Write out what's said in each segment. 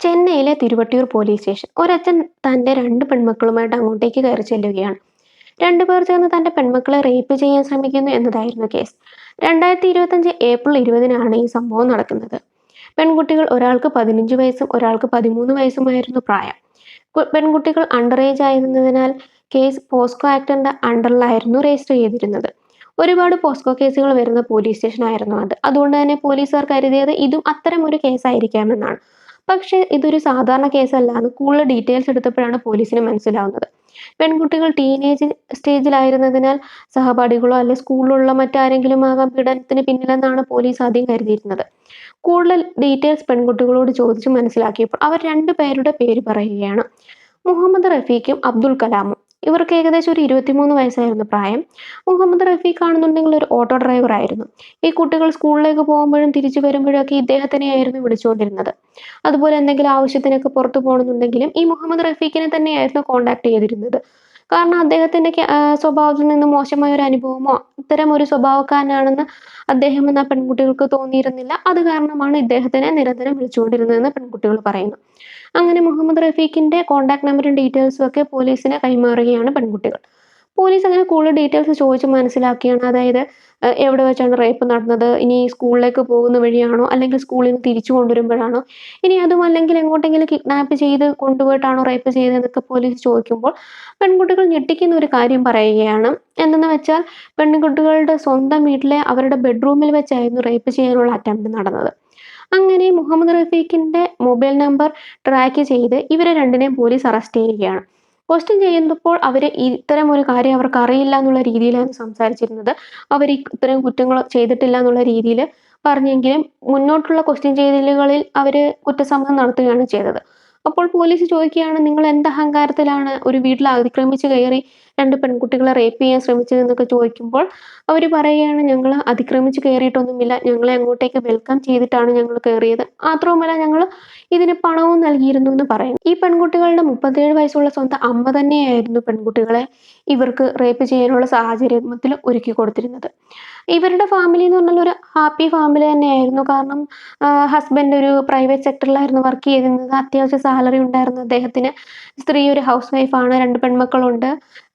ചെന്നൈയിലെ Tiruvottiyur police station ഒരച്ഛൻ തന്റെ രണ്ട് പെൺമക്കളുമായിട്ട് അങ്ങോട്ടേക്ക് കയറി ചെല്ലുകയാണ്. രണ്ടുപേർ ചേർന്ന് തന്റെ പെൺമക്കളെ റേപ്പ് ചെയ്യാൻ ശ്രമിക്കുന്നു എന്നതായിരുന്നു കേസ് രണ്ടായിരത്തി ഇരുപത്തഞ്ച് ഏപ്രിൽ ഇരുപതിനാണ് ഈ സംഭവം നടക്കുന്നത്. പെൺകുട്ടികൾ ഒരാൾക്ക് പതിനഞ്ച് വയസ്സും ഒരാൾക്ക് പതിമൂന്ന് വയസ്സുമായിരുന്നു പ്രായം. പെൺകുട്ടികൾ അണ്ടർ ഏജ് ആയിരുന്നതിനാൽ കേസ് പോസ്കോ ആക്ടിന്റെ അണ്ടറിലായിരുന്നു രജിസ്റ്റർ ചെയ്തിരുന്നത്. ഒരുപാട് പോസ്കോ കേസുകൾ വരുന്ന പോലീസ് സ്റ്റേഷൻ ആയിരുന്നു അത്. അതുകൊണ്ട് തന്നെ പോലീസുകാർ കരുതിയത് ഇതും അത്തരം ഒരു കേസായിരിക്കാമെന്നാണ് പക്ഷേ ഇതൊരു സാധാരണ കേസല്ല. എന്ന് കൂടുതൽ ഡീറ്റെയിൽസ് എടുത്തപ്പോഴാണ് പോലീസിന് മനസ്സിലാവുന്നത്. പെൺകുട്ടികൾ ടീനേജ് സ്റ്റേജിലായിരുന്നതിനാൽ സഹപാഠികളോ അല്ലെ സ്കൂളിലുള്ള മറ്റാരെങ്കിലും ആകാം പീഡനത്തിന് പിന്നിലെന്നാണ് പോലീസ് ആദ്യം കരുതിയിരുന്നത്. കൂടുതൽ ഡീറ്റെയിൽസ് പെൺകുട്ടികളോട് ചോദിച്ച് മനസ്സിലാക്കിയപ്പോൾ അവർ രണ്ടു പേരുടെ പേര് പറയുകയാണ്. മുഹമ്മദ് റഫീഖും അബ്ദുൽ കലാമും. ഇവർക്ക് ഏകദേശം ഒരു ഇരുപത്തിമൂന്ന് വയസ്സായിരുന്നു പ്രായം. മുഹമ്മദ് റഫീഖ് ആണെന്നുണ്ടെങ്കിൽ ഒരു ഓട്ടോ ഡ്രൈവർ ആയിരുന്നു. ഈ കുട്ടികൾ സ്കൂളിലേക്ക് പോകുമ്പോഴും തിരിച്ചു വരുമ്പോഴും ഒക്കെ ഇദ്ദേഹത്തിനെയായിരുന്നു വിളിച്ചുകൊണ്ടിരുന്നത്. അതുപോലെ എന്തെങ്കിലും ആവശ്യത്തിനൊക്കെ പുറത്തു പോകണമെന്നുണ്ടെങ്കിലും ഈ മുഹമ്മദ് റഫീഖിനെ തന്നെയായിരുന്നു കോണ്ടാക്ട് ചെയ്തിരുന്നത്. കാരണം അദ്ദേഹത്തിന്റെ സ്വഭാവത്തിൽ നിന്ന് മോശമായ ഒരു അനുഭവമോ ഇത്തരം ഒരു സ്വഭാവക്കാരനാണെന്ന് അദ്ദേഹം എന്ന പെൺകുട്ടികൾക്ക് തോന്നിയിരുന്നില്ല. അത് കാരണമാണ് ഇദ്ദേഹത്തിനെ നിരന്തരം വിളിച്ചുകൊണ്ടിരുന്നതെന്ന് പെൺകുട്ടികൾ പറയുന്നു. അങ്ങനെ മുഹമ്മദ് റഫീഖിന്റെ കോൺടാക്ട് നമ്പറും ഡീറ്റെയിൽസും ഒക്കെ പോലീസിന് കൈമാറുകയാണ് പെൺകുട്ടികൾ. പോലീസ് അങ്ങനെ കൂടുതൽ ഡീറ്റെയിൽസ് ചോദിച്ച് മനസ്സിലാക്കിയാണ്. അതായത് എവിടെ വെച്ചാണ് റേപ്പ് നടന്നത് ഇനി സ്കൂളിലേക്ക് പോകുന്ന വഴിയാണോ അല്ലെങ്കിൽ സ്കൂളിൽ നിന്ന് തിരിച്ചു കൊണ്ടുവരുമ്പോഴാണോ ഇനി അതും അല്ലെങ്കിൽ എങ്ങോട്ടെങ്കിലും കിഡ്നാപ്പ് ചെയ്ത് കൊണ്ടുപോയിട്ടാണോ റേപ്പ് ചെയ്തതെന്നൊക്കെ പോലീസ് ചോദിക്കുമ്പോൾ പെൺകുട്ടികൾ ഞെട്ടിക്കുന്ന ഒരു കാര്യം പറയുകയാണ്. എന്തെന്ന് വെച്ചാൽ പെൺകുട്ടികളുടെ സ്വന്തം വീട്ടിലെ അവരുടെ ബെഡ്റൂമിൽ വെച്ചായിരുന്നു റേപ്പ് ചെയ്യാനുള്ള അറ്റംപ്റ്റ് നടന്നത്. അങ്ങനെ മുഹമ്മദ് റഫീഖിന്റെ മൊബൈൽ നമ്പർ ട്രാക്ക് ചെയ്ത് ഇവരെ രണ്ടിനെയും പോലീസ് അറസ്റ്റ് ചെയ്യുകയാണ്. ക്വസ്റ്റ്യൻ ചെയ്യുമ്പോൾ അവർ ഇത്തരം ഒരു കാര്യം അവർക്ക് അറിയില്ല എന്നുള്ള രീതിയിലാണ് സംസാരിച്ചിരുന്നത്. അവർ ഇത്തരം കുറ്റങ്ങൾ ചെയ്തിട്ടില്ല എന്നുള്ള രീതിയിൽ പറഞ്ഞെങ്കിലും മുന്നോട്ടുള്ള ക്വസ്റ്റ്യൻ ചെയ്യലുകളിൽ അവർ കുറ്റസമ്മതം നടത്തുകയാണ് ചെയ്തത്. അപ്പോൾ പോലീസ് ചോദിക്കുകയാണ് നിങ്ങൾ എന്ത് അഹങ്കാരത്തിലാണ് ഒരു വീട്ടിൽ അതിക്രമിച്ച് കയറി രണ്ട് പെൺകുട്ടികളെ റേപ്പ് ചെയ്യാൻ ശ്രമിച്ചതെന്നൊക്കെ ചോദിക്കുമ്പോൾ അവർ പറയുകയാണ് ഞങ്ങൾ അതിക്രമിച്ച് കയറിയിട്ടൊന്നുമില്ല ഞങ്ങളെ അങ്ങോട്ടേക്ക് വെൽക്കം ചെയ്തിട്ടാണ് ഞങ്ങൾ കയറിയത് മാത്രവുമല്ല ഞങ്ങൾ ഇതിന് പണവും നൽകിയിരുന്നു എന്ന് പറയുന്നു ഈ പെൺകുട്ടികളുടെ മുപ്പത്തേഴ് വയസ്സുള്ള സ്വന്തം അമ്മ തന്നെയായിരുന്നു പെൺകുട്ടികളെ ഇവർക്ക് റേപ്പ് ചെയ്യാനുള്ള സാഹചര്യത്തിൽ ഒരുക്കി കൊടുത്തിരുന്നത്. ഇവരുടെ ഫാമിലി എന്ന് പറഞ്ഞാൽ ഒരു ഹാപ്പി ഫാമിലി തന്നെയായിരുന്നു. കാരണം ഹസ്ബൻഡ് ഒരു പ്രൈവറ്റ് സെക്ടറിലായിരുന്നു വർക്ക് ചെയ്തിരുന്നത്. അത്യാവശ്യം സാലറി ഉണ്ടായിരുന്നു അദ്ദേഹത്തിന്. സ്ത്രീ ഒരു ഹൗസ് വൈഫാണ് രണ്ട് പെൺമക്കളുണ്ട്.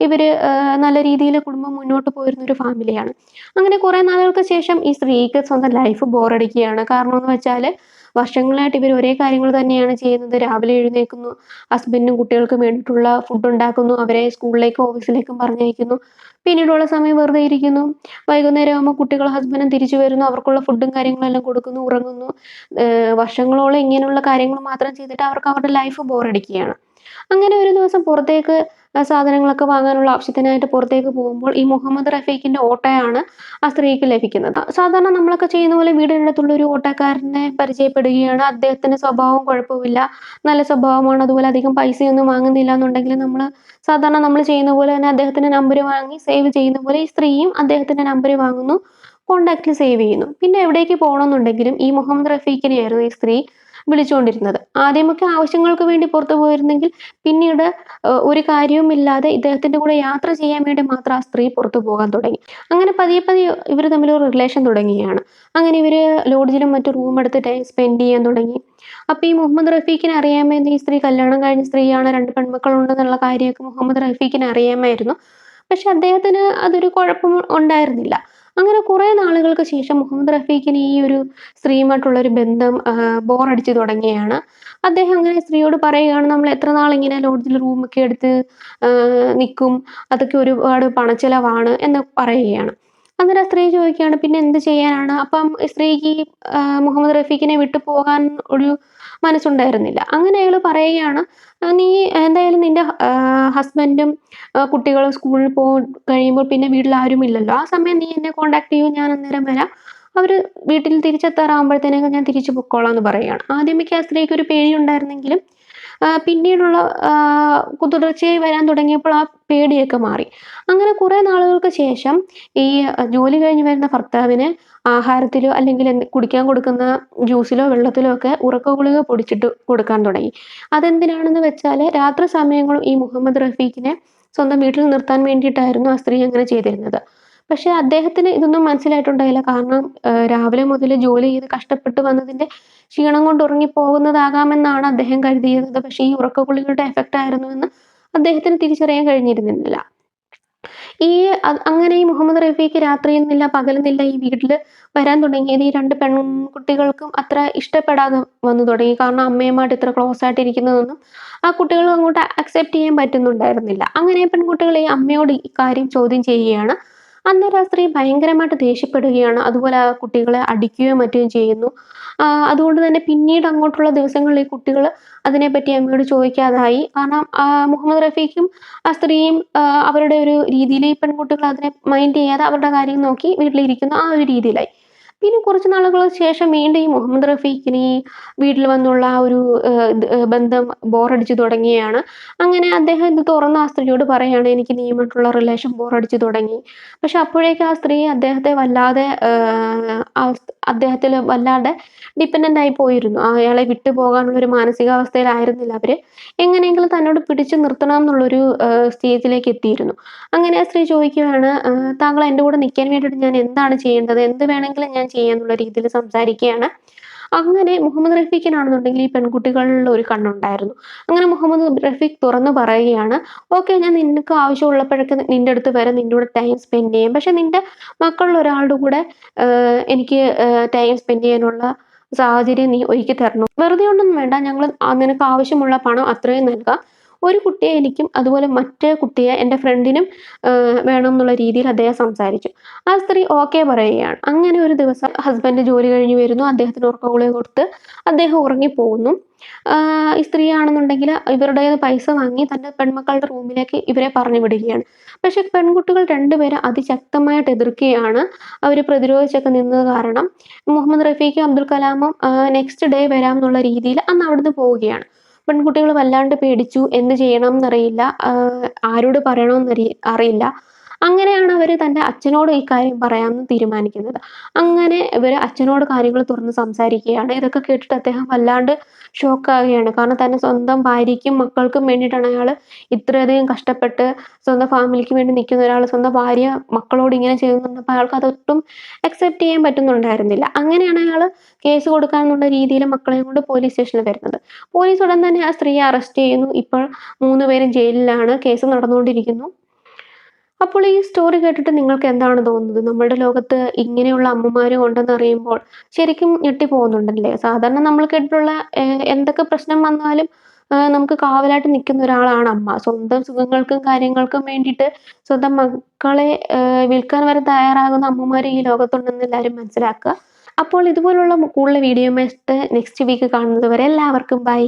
ഇവർ ആ, നല്ല രീതിയിൽ കുടുംബം മുന്നോട്ട് പോയിരുന്ന ഒരു ഫാമിലിയാണ്. അങ്ങനെ കുറേ നാളുകൾക്ക് ശേഷം ഈ സ്ത്രീക്ക് സ്വന്തം ലൈഫ് ബോറടിക്കുകയാണ് കാരണം എന്ന് വെച്ചാൽ വർഷങ്ങളായിട്ട് ഇവർ ഒരേ കാര്യങ്ങൾ തന്നെയാണ് ചെയ്യുന്നത്. രാവിലെ എഴുന്നേൽക്കുന്നു ഹസ്ബൻഡിനും കുട്ടികൾക്കും വേണ്ടിയിട്ടുള്ള ഫുഡ് ഉണ്ടാക്കുന്നു അവരെ സ്കൂളിലേക്കും ഓഫീസിലേക്കും പറഞ്ഞയക്കുന്നു. പിന്നീടുള്ള സമയം വെറുതെ ഇരിക്കുന്നു. വൈകുന്നേരം ആകുമ്പോൾ കുട്ടികൾ ഹസ്ബൻഡും തിരിച്ചു വരുന്നു. അവർക്കുള്ള ഫുഡും കാര്യങ്ങളെല്ലാം കൊടുക്കുന്നു ഉറങ്ങുന്നു. വർഷങ്ങളോളം ഇങ്ങനെയുള്ള കാര്യങ്ങൾ മാത്രം ചെയ്തിട്ട് അവർക്ക് അവരുടെ ലൈഫ് ബോറടിക്കുകയാണ് അങ്ങനെ ഒരു ദിവസം പുറത്തേക്ക് സാധനങ്ങളൊക്കെ വാങ്ങാനുള്ള ആവശ്യത്തിനായിട്ട് പുറത്തേക്ക് പോകുമ്പോൾ ഈ മുഹമ്മദ് റഫീഖിന്റെ ഓട്ടോയാണ് ആ സ്ത്രീക്ക് ലഭിക്കുന്നത്. സാധാരണ നമ്മളൊക്കെ ചെയ്യുന്ന പോലെ വീടിനടുത്തുള്ള ഒരു ഓട്ടോക്കാരനെ പരിചയപ്പെടുകയാണ്. അദ്ദേഹത്തിന്റെ സ്വഭാവം കുഴപ്പമില്ല നല്ല സ്വഭാവമാണ്. അതുപോലെ അധികം പൈസയൊന്നും വാങ്ങുന്നില്ല എന്നുണ്ടെങ്കിൽ നമ്മൾ സാധാരണ നമ്മൾ ചെയ്യുന്ന പോലെ തന്നെ അദ്ദേഹത്തിന്റെ നമ്പർ വാങ്ങി സേവ് ചെയ്യുന്ന പോലെ ഈ സ്ത്രീയും അദ്ദേഹത്തിന്റെ നമ്പർ വാങ്ങുന്നു. കോണ്ടാക്റ്റിൽ സേവ് ചെയ്യുന്നു. പിന്നെ എവിടേക്ക് പോകണമെന്നുണ്ടെങ്കിലും ഈ മുഹമ്മദ് റഫീഖിനെയായിരുന്നു ഈ സ്ത്രീ വിളിച്ചുകൊണ്ടിരുന്നത്. ആദ്യമൊക്കെ ആവശ്യങ്ങൾക്ക് വേണ്ടി പുറത്തു പോയിരുന്നെങ്കിൽ പിന്നീട് ഒരു കാര്യവുമില്ലാതെ ഇദ്ദേഹത്തിന്റെ കൂടെ യാത്ര ചെയ്യാൻ വേണ്ടി മാത്രം ആ സ്ത്രീ പുറത്തു പോകാൻ തുടങ്ങി. അങ്ങനെ പതിയെ പതിയെ ഇവർ തമ്മിൽ ഒരു റിലേഷൻ തുടങ്ങിയാണ് അങ്ങനെ ഇവർ ലോഡ്ജിലും മറ്റു റൂം എടുത്ത് ടൈം സ്പെൻഡ് ചെയ്യാൻ തുടങ്ങി. അപ്പോൾ ഈ മുഹമ്മദ് റഫീഖിന് അറിയാമായിരുന്നു ഈ സ്ത്രീ കല്യാണം കഴിഞ്ഞ സ്ത്രീയാണ് രണ്ട് പെൺമക്കളുണ്ടെന്നുള്ള കാര്യമൊക്കെ മുഹമ്മദ് റഫീഖിന് അറിയാമായിരുന്നു. പക്ഷെ അദ്ദേഹത്തിന് അതൊരു കുഴപ്പം ഉണ്ടായിരുന്നില്ല. അങ്ങനെ കുറേ നാളുകൾക്ക് ശേഷം മുഹമ്മദ് റഫീഖിന് ഈ ഒരു സ്ത്രീയുമായിട്ടുള്ള ഒരു ബന്ധം ബോറടിച്ചു തുടങ്ങിയാണ്. അദ്ദേഹം അങ്ങനെ സ്ത്രീയോട് പറയുകയാണ് നമ്മൾ എത്ര നാൾ ഇങ്ങനെ ലോഡ്ജിൽ റൂമൊക്കെ എടുത്ത് നിൽക്കും അതൊക്കെ ഒരുപാട് പണച്ചെലവാണ് എന്ന് പറയുകയാണ്. അങ്ങനെ സ്ത്രീ ചോദിക്കുകയാണ് പിന്നെ എന്ത് ചെയ്യാനാണ്? അപ്പം സ്ത്രീക്ക് മുഹമ്മദ് റഫീഖിനെ വിട്ടു പോകാൻ ഒരു മനസ്സുണ്ടായിരുന്നില്ല. അങ്ങനെ അയാൾ പറയുകയാണ് നീ എന്തായാലും നിന്റെ ഹസ്ബൻഡും കുട്ടികളും സ്കൂളിൽ പോ കഴിയുമ്പോൾ പിന്നെ വീട്ടിൽ ആരും ഇല്ലല്ലോ. ആ സമയം നീ എന്നെ കോണ്ടാക്ട് ചെയ്യൂ ഞാൻ അന്നേരം വരാം. അവർ വീട്ടിൽ തിരിച്ചെത്താറാകുമ്പോഴത്തേനൊക്കെ ഞാൻ തിരിച്ചു പൊക്കോളാം എന്ന് പറയുകയാണ്. ആദ്യമൊക്കെ ആ സ്ത്രീക്ക് ഒരു പേടി ഉണ്ടായിരുന്നെങ്കിലും പിന്നീടുള്ള തുടർച്ചയായി വരാൻ തുടങ്ങിയപ്പോൾ ആ പേടിയൊക്കെ മാറി. അങ്ങനെ കുറേ നാളുകൾക്ക് ശേഷം ഈ ജോലി കഴിഞ്ഞ് വരുന്ന ഭർത്താവിന് ആഹാരത്തിലോ അല്ലെങ്കിൽ കുടിക്കാൻ കൊടുക്കുന്ന ജ്യൂസിലോ വെള്ളത്തിലോ ഒക്കെ ഉറക്ക ഗുളിക പൊടിച്ചിട്ട് കൊടുക്കാൻ തുടങ്ങി. അതെന്തിനാണെന്ന് വെച്ചാൽ രാത്രി സമയങ്ങളും ഈ മുഹമ്മദ് റഫീഖിനെ സ്വന്തം വീട്ടിൽ നിർത്താൻ വേണ്ടിയിട്ടായിരുന്നു ആ സ്ത്രീ അങ്ങനെ ചെയ്തിരുന്നത്. പക്ഷേ അദ്ദേഹത്തിന് ഇതൊന്നും മനസ്സിലായിട്ടുണ്ടായില്ല. കാരണം രാവിലെ മുതൽ ജോലി ചെയ്ത് കഷ്ടപ്പെട്ട് വന്നതിന്റെ ക്ഷീണം കൊണ്ട് ഉറങ്ങിപ്പോകുന്നതാകാമെന്നാണ് അദ്ദേഹം കരുതിയിരുന്നത്. പക്ഷേ ഈ ഉറക്കഗുളികയുടെ എഫക്റ്റ് ആയിരുന്നു എന്ന് അദ്ദേഹത്തിന് തിരിച്ചറിയാൻ കഴിഞ്ഞിരുന്നില്ല. ഈ അങ്ങനെ ഈ മുഹമ്മദ് റഫീഖ് രാത്രി രാത്രിയെന്നില്ല പകലെന്നില്ല ഈ വീട്ടിൽ വരാൻ തുടങ്ങിയത് ഈ രണ്ട് പെൺകുട്ടികൾക്കും അത്ര ഇഷ്ടപ്പെടാതെ വന്നു തുടങ്ങി. കാരണം അമ്മയുമായിട്ട് ഇത്ര ക്ലോസ് ആയിട്ട് ഇരിക്കുന്നതൊന്നും ആ കുട്ടികൾ അങ്ങോട്ട് അക്സെപ്റ്റ് ചെയ്യാൻ പറ്റുന്നുണ്ടായിരുന്നില്ല. അങ്ങനെ പെൺകുട്ടികൾ ഈ അമ്മയോട് ഈ കാര്യം ചോദ്യം ചെയ്യുകയാണ്. അന്നേരം ആ സ്ത്രീ ഭയങ്കരമായിട്ട് ദേഷ്യപ്പെടുകയാണ്. അതുപോലെ ആ കുട്ടികളെ അടിക്കുകയും മറ്റും ചെയ്യുന്നു. അതുകൊണ്ട് തന്നെ പിന്നീട് അങ്ങോട്ടുള്ള ദിവസങ്ങളിൽ ഈ കുട്ടികൾ അതിനെപ്പറ്റി അമ്മയോട് ചോദിക്കാതായി. കാരണം മുഹമ്മദ് റഫീഖും ആ സ്ത്രീയും അവരുടെ ഒരു രീതിയിൽ ഈ പെൺകുട്ടികൾ അതിനെ മൈൻഡ് ചെയ്യാതെ അവരുടെ കാര്യം നോക്കി വീട്ടിലിരിക്കുന്ന ആ ഒരു രീതിയിലായി. പിന്നെ കുറച്ച് നാളുകൾക്ക് ശേഷം വീണ്ടും ഈ മുഹമ്മദ് റഫീഖിന് ഈ വീട്ടിൽ വന്നുള്ള ആ ഒരു ബന്ധം ബോറടിച്ചു തുടങ്ങിയാണ്. അങ്ങനെ അദ്ദേഹം ഇത് തുറന്ന് ആ സ്ത്രീയോട് പറയുകയാണ് എനിക്ക് നീയുമായിട്ടുള്ള റിലേഷൻ ബോറടിച്ചു തുടങ്ങി. പക്ഷെ അപ്പോഴേക്കും ആ സ്ത്രീ അദ്ദേഹത്തെ വല്ലാതെ അദ്ദേഹത്തിൽ വല്ലാതെ ഡിപ്പെൻഡന്റ് ആയി പോയിരുന്നു. അയാളെ വിട്ടു പോകാനുള്ള ഒരു മാനസികാവസ്ഥയിലായിരുന്നില്ല അവർ എങ്ങനെയെങ്കിലും തന്നോട് പിടിച്ചു നിർത്തണം എന്നുള്ളൊരു സ്റ്റേജിലേക്ക് എത്തിയിരുന്നു. അങ്ങനെ ആ സ്ത്രീ ചോദിക്കുകയാണ് താങ്കൾ എന്റെ കൂടെ നിൽക്കാൻ വേണ്ടിയിട്ട് ഞാൻ എന്താണ് ചെയ്യേണ്ടത്? എന്ത് വേണമെങ്കിലും ഞാൻ ചെയ്യാന്നുള്ള രീതിയിൽ സംസാരിക്കുകയാണ്. അങ്ങനെ മുഹമ്മദ് റഫീഖിനാണെന്നുണ്ടെങ്കിൽ ഈ പെൺകുട്ടികളിൽ ഒരു കണ്ണുണ്ടായിരുന്നു. അങ്ങനെ മുഹമ്മദ് റഫീഖ് തുറന്നു പറയുകയാണ് ഓക്കെ ഞാൻ നിനക്ക് ആവശ്യമുള്ളപ്പോഴൊക്കെ നിന്റെ അടുത്ത് വരെ നിന്റെ കൂടെ ടൈം സ്പെൻഡ് ചെയ്യാം. പക്ഷെ നിന്റെ മക്കളിൽ ഒരാളുടെ കൂടെ എനിക്ക് ടൈം സ്പെൻഡ് ചെയ്യാനുള്ള സാഹചര്യം നീ ഒരുക്കി തരണം. വെറുതെ ഒന്നും വേണ്ട. ഞങ്ങൾ നിനക്ക് ആവശ്യമുള്ള പണം അത്രയും നൽകാം. ഒരു കുട്ടിയെ എനിക്കും അതുപോലെ മറ്റേ കുട്ടിയെ എന്റെ ഫ്രണ്ടിനും വേണം എന്നുള്ള രീതിയിൽ അദ്ദേഹം സംസാരിച്ചു. ആ സ്ത്രീ ഓക്കെ പറയുകയാണ്. അങ്ങനെ ഒരു ദിവസം ഹസ്ബൻഡ് ജോലി കഴിഞ്ഞ് വരുന്നു. അദ്ദേഹത്തിന് ഉറക്കഗുളിക കൊടുത്ത് അദ്ദേഹം ഉറങ്ങിപ്പോകുന്നു. ഈ സ്ത്രീയാണെന്നുണ്ടെങ്കിൽ ഇവരുടെ പൈസ വാങ്ങി തന്റെ പെൺമക്കളുടെ റൂമിലേക്ക് ഇവരെ പറഞ്ഞു വിടുകയാണ്. പക്ഷെ പെൺകുട്ടികൾ രണ്ടുപേരും അതിശക്തമായിട്ട് എതിർക്കുകയാണ്. അവർ പ്രതിരോധിച്ചൊക്കെ നിന്നത് കാരണം മുഹമ്മദ് റഫീഖും അബ്ദുൽ കലാമും നെക്സ്റ്റ് ഡേ വരാം എന്നുള്ള രീതിയിൽ അന്ന് അവിടുന്ന് പോവുകയാണ്. പെൺകുട്ടികൾ വല്ലാണ്ട് പേടിച്ചു എന്ത് ചെയ്യണം എന്നറിയില്ല. ആരോട് പറയണമെന്ന് അറിയില്ല. അങ്ങനെയാണ് അവർ തന്റെ അച്ഛനോട് ഈ കാര്യം പറയാമെന്ന് തീരുമാനിക്കുന്നത്. അങ്ങനെ ഇവർ അച്ഛനോട് കാര്യങ്ങൾ തുറന്ന് സംസാരിക്കുകയാണ്. ഇതൊക്കെ കേട്ടിട്ട് അദ്ദേഹം വല്ലാണ്ട് ഷോക്ക് ഷോക്കാവുകയാണ് കാരണം തന്റെ സ്വന്തം ഭാര്യയ്ക്കും മക്കൾക്കും വേണ്ടിയിട്ടാണ് അയാൾ ഇത്രയധികം കഷ്ടപ്പെട്ട് സ്വന്തം ഫാമിലിക്ക് വേണ്ടി നിൽക്കുന്ന ഒരാൾ സ്വന്തം ഭാര്യ മക്കളോട് ഇങ്ങനെ ചെയ്യുന്നുണ്ടപ്പോൾ അയാൾക്ക് അതൊട്ടും അക്സെപ്റ്റ് ചെയ്യാൻ പറ്റുന്നുണ്ടായിരുന്നില്ല. അങ്ങനെയാണ് അയാൾ കേസ് കൊടുക്കാമെന്നുള്ള രീതിയിൽ മക്കളെയും കൊണ്ട് പോലീസ് സ്റ്റേഷനിൽ വരുന്നത്. പോലീസ് ഉടൻ തന്നെ ആ സ്ത്രീയെ അറസ്റ്റ് ചെയ്യുന്നു. ഇപ്പോൾ മൂന്ന് പേരും ജയിലിലാണ്. കേസ് നടന്നുകൊണ്ടിരിക്കുന്നു. അപ്പോൾ ഈ സ്റ്റോറി കേട്ടിട്ട് നിങ്ങൾക്ക് എന്താണ് തോന്നുന്നത്? നമ്മുടെ ലോകത്ത് ഇങ്ങനെയുള്ള അമ്മമാരും ഉണ്ടെന്ന് അറിയുമ്പോൾ ശരിക്കും ഞെട്ടിപ്പോകുന്നുണ്ടല്ലേ? സാധാരണ നമ്മൾ കേട്ടിട്ടുള്ള എന്തൊക്കെ പ്രശ്നം വന്നാലും നമുക്ക് കാവലായിട്ട് നിൽക്കുന്ന ഒരാളാണ് അമ്മ. സ്വന്തം സുഖങ്ങൾക്കും കാര്യങ്ങൾക്കും വേണ്ടിയിട്ട് സ്വന്തം മക്കളെ വിൽക്കാൻ വരെ തയ്യാറാകുന്ന അമ്മമാർ ഈ ലോകത്തുണ്ടെന്ന് എല്ലാവരും മനസ്സിലാക്കുക. അപ്പോൾ ഇതുപോലുള്ള കൂടുതൽ വീഡിയോമായിട്ട് നെക്സ്റ്റ് വീക്ക് കാണുന്നത് വരെ എല്ലാവർക്കും ബൈ